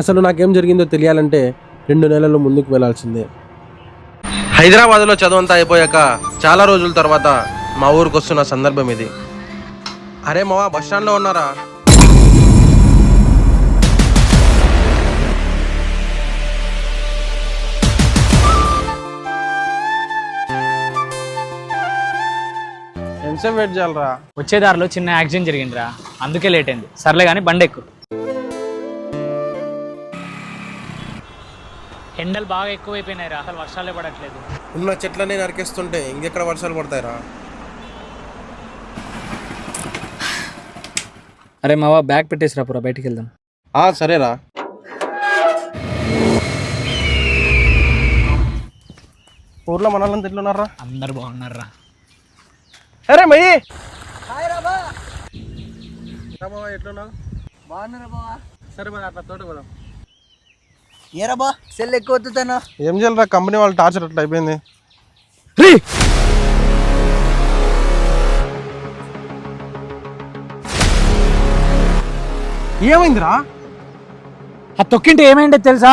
అసలు నాకేం జరిగిందో తెలియాలంటే రెండు నెలలు ముందుకు వెళ్ళాల్సిందే హైదరాబాద్లో చదువంతా అయిపోయాక చాలా రోజుల తర్వాత మా ఊరికి వస్తున్న సందర్భం ఇది. అరే మావా బస్ స్టాండ్లో ఉన్నారా? ఎంతసేపు వెయిట్ చేయాలరా? వచ్చే దారిలో చిన్న యాక్సిడెంట్ జరిగిందిరా. అందుకే లేట్ అయింది. సర్లే కానీ బండి ఎక్కు. ఎండలు బాగా ఎక్కువైపోయినాయి రా అసలు వర్షాలే పడట్లేదు. ఉన్న చెట్లన్నీ నరికేస్తుంటే ఇంకెక్కడ వర్షాలు పడతాయిరా? అరే మావా బ్యాగ్ పెట్టేసిరా పురా బయటికి వెళ్దాం. ఆ సరేరా. ఊర్లో మన వాళ్ళంతా ఎట్లున్నారా? అందరు బాగున్నారా? అరే మయ్యి ఎట్లున్నావు బాగున్నారా బావా సరే మరి అట్లా తోట పోదాం ఏరా బా సెల్ ఎక్కువ వద్దుతాను ఏం చేయాలరా? కంపెనీ వాళ్ళు టార్చర్ అట్లా అయిపోయింది. ఏమైందిరా? ఆ తొక్కింటే ఏమైందో తెలుసా?